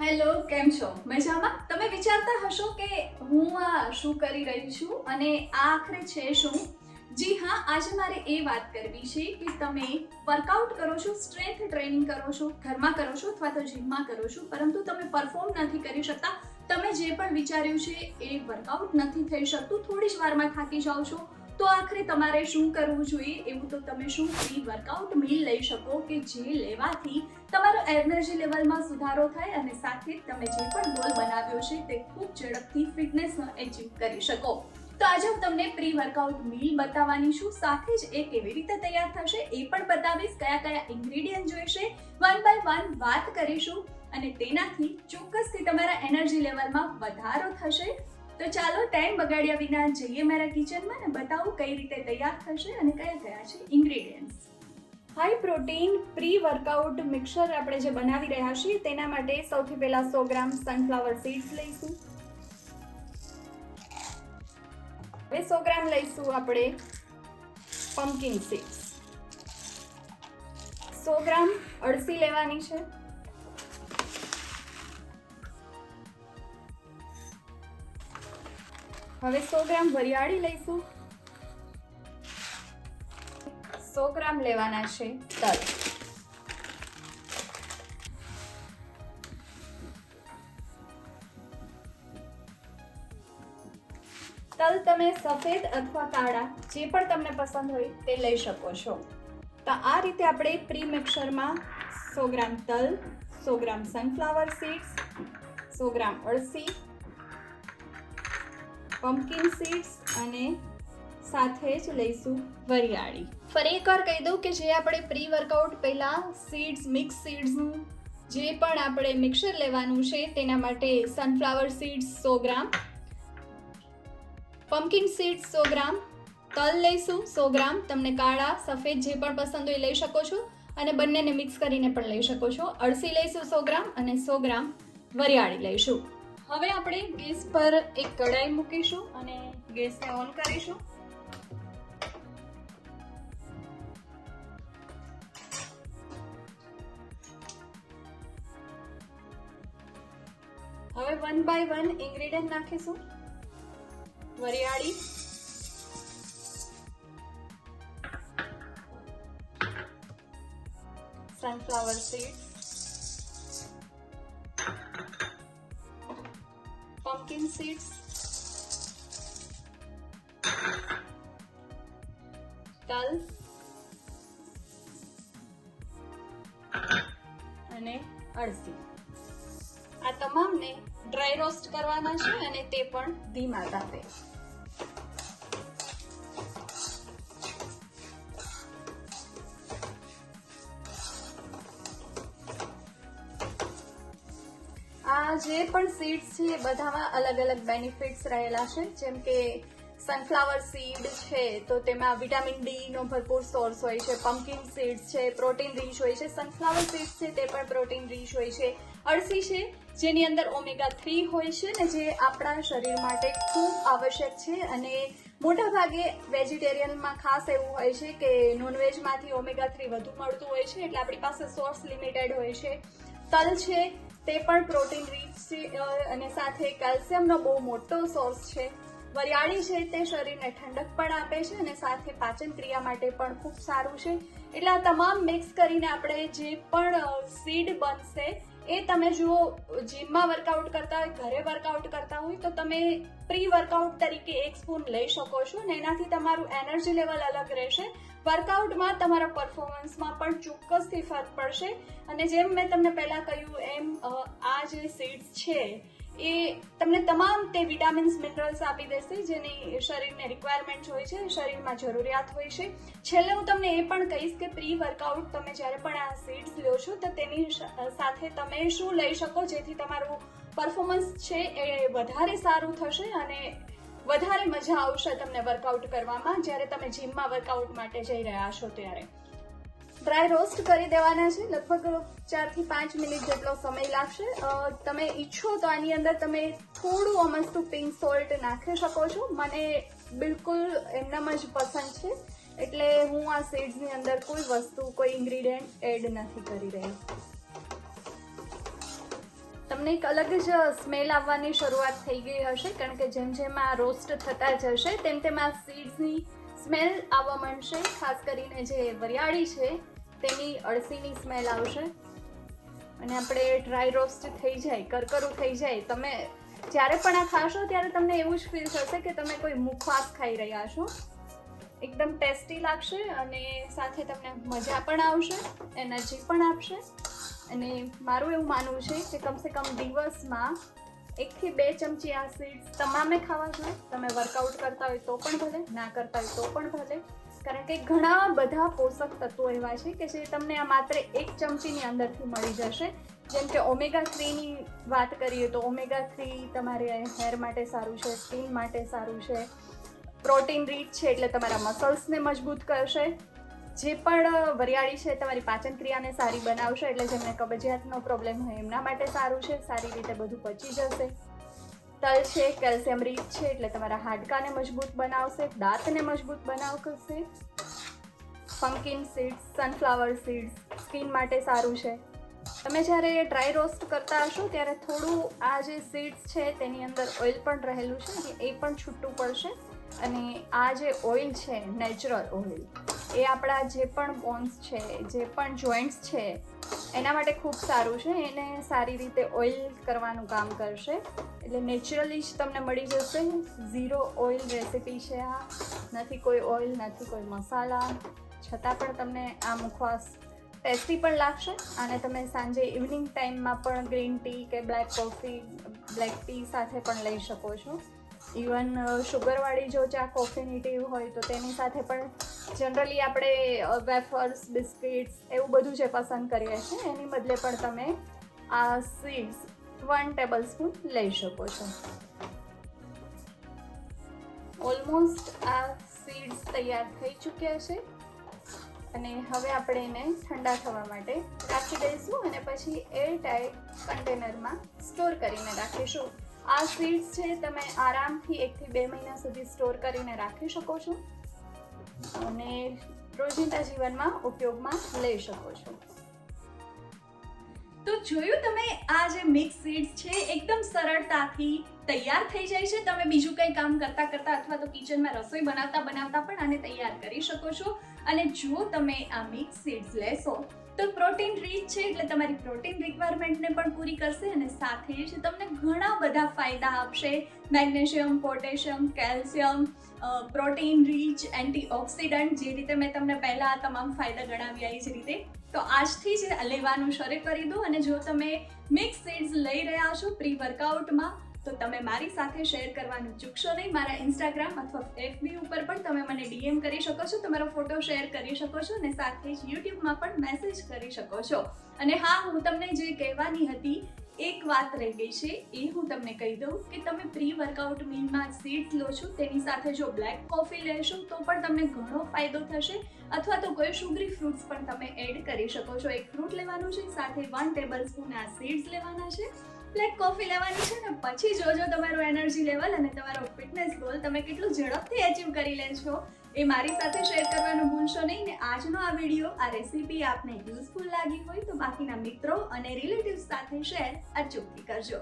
Hello, કેમ છો? મજામાં? તમે વિચારતા હશો કે હું આ શું કરી રહી છું? અને આ આખરે છે શું? જી હા, આજે મારે એ વાત કરવી છે કે તમે વર્કઆઉટ કરો છો સ્ટ્રેન્થ ટ્રેનિંગ કરો છો, ઘરમાં કરો છો અથવા તો જીમમાં કરો છો, પરંતુ તમે પરફોર્મ નથી કરી શકતા. તમે જે પણ વિચાર્યું છે એ વર્કઆઉટ નથી થઈ શકતું. થોડી જ વારમાં થાકી જાઓ છો તો આખરે તમારે શું કરવું જોઈએ એવું તો તમે શું ફ્રી વર્કઆઉટ મીલ લઈ શકો કે જે લેવાથી તમારો એનર્જી લેવલમાં સુધારો થાય અને સાથે તમે જે પણ ગોલ બનાવ્યો છે તે ખૂબ ઝડપથી ફિટનેસનો એચીવ કરી શકો. તો આજે હું તમને પ્રી વર્કઆઉટ મીલ બતાવવાની છું, સાથે જ એ કેવી રીતે તૈયાર થશે, એ પણ બતાવીશ કયા કયા ઇન્ગ્રેડિયન્ટ જોઈશે વન બાય વન વાત કરીશું અને તેનાથી ચોક્કસથી તમારા એનર્જી લેવલમાં વધારો થશે. તો ચાલો ટાઈમ બગાડ્યા વિના જઈએ મારા કિચનમાં ને બતાવું કઈ રીતે તૈયાર થશે અને કયા કયા છે ingredients high protein pre workout mixer આપણે જે બનાવી રહ્યા છીએ તેના માટે સૌથી પહેલા સો ગ્રામ સનફ્લાવર સીડ્સ લઈશું. હવે સો ગ્રામ લઈશું આપણે પમ્પકિન સીડ્સ સો ગ્રામ અળસી લેવાની છે. હવે સો ગ્રામ વરિયાળી લઈશું. સો ગ્રામ લેવાના છે તલ. તલ તમે સફેદ અથવા કાળા જે પણ તમને પસંદ હોય તે લઈ શકો છો. તો આ રીતે આપણે પ્રી મિક્સરમાં સો ગ્રામ તલ, સો ગ્રામ સનફ્લાવર સીડ્સ સો ગ્રામ અળસી પમ્પકિન સીડ્સ અને સાથે જ લઈશું વરિયાળી. ફરી એકવાર કહી દઉં કે જે આપણે પ્રી વર્કઆઉટ પહેલાં સીડ્સ મિક્સ સીડ્સનું જે પણ આપણે મિક્સર લેવાનું છે તેના માટે સનફ્લાવર સીડ્સ સો ગ્રામ પમ્પકિન સીડ્સ સો ગ્રામ, તલ લઈશું સો ગ્રામ, તમને કાળા, સફેદ જે પણ પસંદ હોય લઈ શકો છો અને બંનેને મિક્સ કરીને પણ લઈ શકો છો. અળસી લઈશું સો ગ્રામ અને સો ગ્રામ વરિયાળી લઈશું. હવે આપણે ગેસ પર એક કઢાઈ મૂકીશું અને ગેસને ઓન કરીશું. હવે વન બાય વન ઇન્ગ્રીડિયન્ટ નાખીશું. વરિયાળી. Sunflower seeds pumpkin seeds? તલ અને અળસી. આ તમામને ડ્રાય રોસ્ટ કરવાના છે અને તે પણ ધીમા તાપે. આ જે પણ સીડ્સ છે એ બધામાં અલગ અલગ બેનિફિટ્સ રહેલા છે. જેમ કે સનફ્લાવર સીડ છે, તો તેમાં વિટામિન ડી નો ભરપૂર સોર્સ હોય છે પમ્પકિન સીડ્સ છે પ્રોટીન રીચ હોય છે. સનફ્લાવર સીડ્સ છે તે પણ પ્રોટીન રીચ હોય છે. અળસી છે, જેની અંદર ઓમેગા થ્રી હોય છે ને જે આપણા શરીર માટે ખૂબ આવશ્યક છે અને મોટાભાગે વેજીટેરિયનમાં ખાસ એવું હોય છે કે નોનવેજમાંથી ઓમેગા થ્રી વધુ મળતું હોય છે, એટલે આપણી પાસે સોર્સ લિમિટેડ હોય છે. તલ છે તે પણ પ્રોટીન રીચ છે અને સાથે કેલ્શિયમનો બહુ મોટો સોર્સ છે. વરિયાળી છે તે શરીરને ઠંડક પણ આપે છે અને સાથે પાચન ક્રિયા માટે પણ ખૂબ સારું છે. એટલે આ તમામ મિક્સ કરીને આપણે જે પણ સીડ બનશે એ તમે જુઓ, જીમમાં વર્કઆઉટ કરતા હોય ઘરે વર્કઆઉટ કરતા હોય તો તમે પ્રી વર્કઆઉટ તરીકે એક સ્પૂન લઈ શકો છો ને એનાથી તમારું એનર્જી લેવલ અલગ રહેશે. વર્કઆઉટમાં તમારા પરફોર્મન્સમાં પણ ચોક્કસથી ફરક પડશે. અને જેમ મેં તમને પહેલાં કહ્યું એમ આ જે સીડ્સ છે એ તમને તમામ તે વિટામિન્સ, મિનરલ્સ આપી દેશે, જેની શરીરને રિક્વાયરમેન્ટ હોય છે, શરીરમાં જરૂરિયાત હોય છે. છેલ્લે હું તમને એ પણ કહીશ કે પ્રી વર્કઆઉટ તમે જ્યારે પણ આ સીડ્સ લો છો, તો તેની સાથે તમે શું લઈ શકો, જેથી તમારું પરફોર્મન્સ છે એ વધારે સારું થશે અને વધારે મજા આવશે તમને વર્કઆઉટ કરવામાં, જ્યારે તમે જીમમાં વર્કઆઉટ માટે જઈ રહ્યા છો ત્યારે. ડ્રાય રોસ્ટ કરી દેવાના છે. લગભગ ચારથી પાંચ મિનિટ જેટલો સમય લાગશે. તમે ઈચ્છો તો આની અંદર તમે થોડું અમસ્તું પિંક સોલ્ટ નાખી શકો છો. મને બિલકુલ એમનામ જ પસંદ છે. એટલે હું આ સીડ્સની અંદર કોઈ વસ્તુ, કોઈ ઇન્ગ્રીડિયન્ટ એડ નથી કરી રહી. તમને એક અલગ જ સ્મેલ આવવાની શરૂઆત થઈ ગઈ હશે, કારણ કે જેમ જેમ આ રોસ્ટ થતા જશે, તેમ તેમ આ સીડ્સની સ્મેલ આવવા માંડશે. ખાસ કરીને જે વરિયાળી છે તેની અળસીની સ્મેલ આવશે. અને આપણે ડ્રાય રોસ્ટ થઈ જાય, કરકરું થઈ જાય. તમે જ્યારે પણ આ ખાશો ત્યારે તમને એવું જ ફીલ થશે કે તમે કોઈ મુખવાસ ખાઈ રહ્યા છો. એકદમ ટેસ્ટી લાગશે અને સાથે તમને મજા પણ આવશે, એનર્જી પણ આપશે. અને મારું એવું માનવું છે કે કમસે કમ દિવસમાં એકથી બે ચમચી આ સીડ્સ તમામે ખાવા જોઈએ. તમે વર્કઆઉટ કરતા હોય તો પણ ભલે, ના કરતા હોય તો પણ ભલે. કારણ કે ઘણા બધા પોષક તત્વો એવા છે કે જે તમને આ માત્ર એક ચમચીની અંદરથી મળી જશે. જેમ કે ઓમેગા થ્રીની વાત કરીએ તો ઓમેગા થ્રી તમારે હેર માટે સારું છે સ્કિન માટે સારું છે. પ્રોટીન રીચ છે એટલે તમારા મસલ્સને મજબૂત કરશે. જે પણ વરિયાળી છે તમારી પાચન ક્રિયાને સારી બનાવશે એટલે જેમને કબજિયાતનો પ્રોબ્લેમ હોય એમના માટે સારું છે, સારી રીતે બધું પચી જશે. તલ છે, કેલ્શિયમ રીચ છે, એટલે તમારા હાડકાને મજબૂત બનાવશે, દાંતને મજબૂત બનાવશે. Pumpkin seeds sunflower seeds skin માટે સારું છે. તમે જ્યારે ડ્રાય રોસ્ટ કરતા હશો, ત્યારે થોડું આ જે સીડ્સ છે, તેની અંદર ઓઇલ પણ રહેલું છે એ પણ છૂટું પડશે. અને આ જે ઓઇલ છે નેચરલ ઓઇલ એ આપણા જે પણ બોન્સ છે, જે પણ જોઈન્ટ્સ છે, એના માટે ખૂબ સારું છે. એને સારી રીતે ઓઇલ કરવાનું કામ કરશે. એટલે નેચરલી જ તમને મળી જશે. ઝીરો ઓઇલ રેસિપી છે આ. નથી કોઈ ઓઇલ નથી કોઈ મસાલા. છતાં પણ તમને આ મુખવાસ ટેસ્ટી પણ લાગશે અને તમે સાંજે ઇવનિંગ ટાઈમમાં પણ ગ્રીન ટી કે બ્લેક કોફી બ્લેક ટી સાથે પણ લઈ શકો છો. ઇવન શુગરવાળી જો ચા કોફીની ટી હોય તો તેની સાથે પણ જનરલી આપણે વેફર્સ બિસ્કિટ્સ એવું બધું જે પસંદ કરીએ છીએ, એની બદલે પણ તમે આ સીડ્સ વન ટેબલ સ્પૂન લઈ શકો છો. ઓલમોસ્ટ આ સીડ્સ તૈયાર થઈ ચૂક્યા છે. અને હવે આપણે એને ઠંડા થવા માટે રાખી દઈશું અને પછી એર ટાઈટ કન્ટેનરમાં સ્ટોર કરીને રાખીશું. આ સીડ્સ છે, તમે આરામથી એકથી બે મહિના સુધી સ્ટોર કરીને રાખી શકો છો. અને રોજિંદા જીવનમાં ઉપયોગમાં લઈ શકો છો. તો જોયું તમે આ જે મિક્સ સીડ્સ છે, એકદમ સરળતાથી તૈયાર થઈ જાય છે. તમે બીજું કંઈ કામ કરતા કરતા અથવા તો કિચનમાં રસોઈ બનાવતા બનાવતા પણ આને તૈયાર કરી શકો છો. અને જો તમે આ મિક્સ સીડ્સ લેશો, તો પ્રોટીન રીચ છે એટલે તમારી પ્રોટીન રિક્વાયરમેન્ટને પણ પૂરી કરશે અને સાથે જ તમને ઘણા બધા ફાયદા આપશે. Magnesium, potassium, calcium protein rich antioxidant જે રીતે મેં તમને પહેલાં તમામ ફાયદા ગણાવ્યા એ જ રીતે તો આજથી જ લેવાનું શરૂ કરી દો અને જો તમે મિક્સ સીડ્સ લઈ રહ્યા છો પ્રી વર્કઆઉટમાં, તો તમે મારી સાથે શેર કરવાનું ચૂકશો નહીં. મારા ઇન્સ્ટાગ્રામ અથવા એફબી ઉપર પણ તમે મને ડીએમ કરી શકો છો, તમારો ફોટો શેર કરી શકો છો અને સાથે જ યુટ્યુબમાં પણ મેસેજ કરી શકો છો. અને હા, હું તમને જે કહેવાની હતી, એક વાત રહી ગઈ છે, એ હું તમને કહી દઉં કે તમે પ્રી વર્કઆઉટ મીલમાં સીડ્સ લો છો, તેની સાથે જો બ્લેક કોફી લેશો, તો પણ તમને ઘણો ફાયદો થશે. અથવા તો કોઈ સુગરી ફ્રૂટ્સ પણ તમે એડ કરી શકો છો. એક ફ્રૂટ લેવાનું છે, સાથે વન ટેબલ સ્પૂન આ સીડ્સ લેવાના છે. બ્લેક કોફી લેવાની છે ને પછી જોજો તમારું એનર્જી લેવલ અને તમારો ફિટનેસ ગોલ તમે કેટલું ઝડપથી અચીવ કરી લેશો. એ મારી સાથે શેર કરવાનું ભૂલશો નહીં ને આજનો આ વીડિયો આ રેસીપી આપને યુઝફુલ લાગી હોય તો બાકીના મિત્રો અને રિલેટિવ્સ સાથે શેર અચૂકથી કરજો.